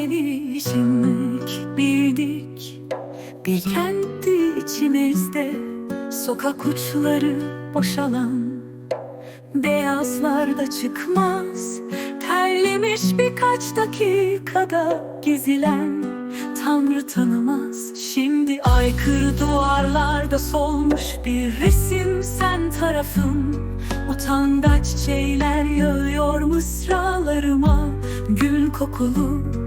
sevişmek bildik. Bir kendi içimizde sokak uçları boşalan. Beyazlarda çıkmaz terlemiş birkaç dakikada gezilen. Tanrı tanımaz Şimdi aykırı duvarlarda solmuş bir resim sen tarafın. Utangaç şeyler yağıyor mısralarıma Gül kokulu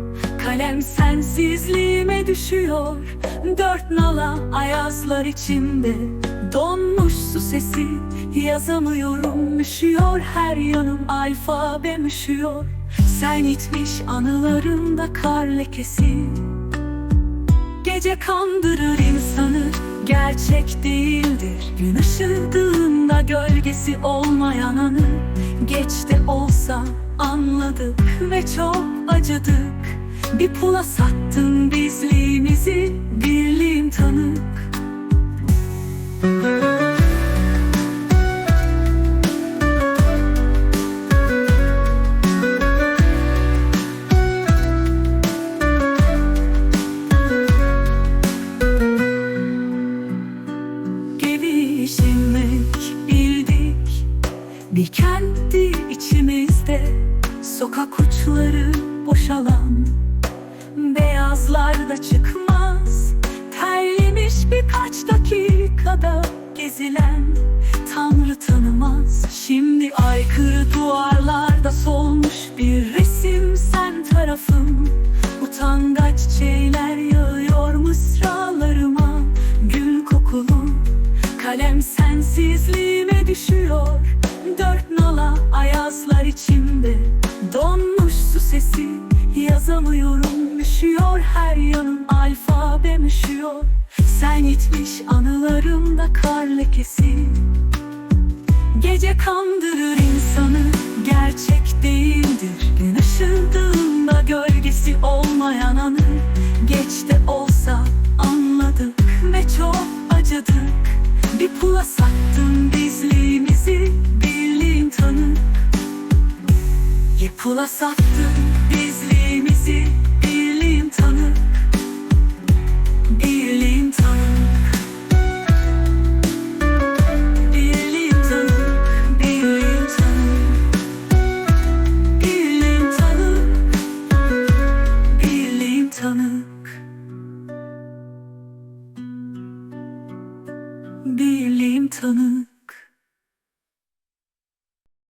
kalem sensizliğime düşüyor. Dört nala ayazlar içimde. Donmuş su sesi yazamıyorum. Üşüyor her yanım alfabem üşüyor. Sen itmiş anılarımda kar lekesi. Gece kandırır insanı Gerçek değildir. Gün ışıldığında gölgesi olmayan anı. Geç de olsa anladık ve çok acıdık Bir pula sattın bizliğimizi Birliğim tanık. Gelişmek bildik. Bir kendi içimizde Sokak uçları boşalan Beyazlar da çıkmaz. Terlemiş birkaç dakikada gezilen Tanrı tanımaz. Şimdi aykırı duvarlarda solmuş bir resim. Sen tarafım Utangaç çiçeğler yağıyor mısralarıma. Gül kokulu Kalem sensizliğime düşüyor. Dört nala ayazlar içimde Donmuş su sesi Yazamıyorum üşüyor her yanım Alfabem üşüyor Sen gitmiş anılarımda kar lekesi. Gece kandırır insanı Gerçek değildir. Gün ışıldığında gölgesi olmayan anı. Geç de olsa anladık ve çok acıdık. Bir pula sattın bizliğimizi Birliğin tanık. Bir pula sattın birliğim tanı.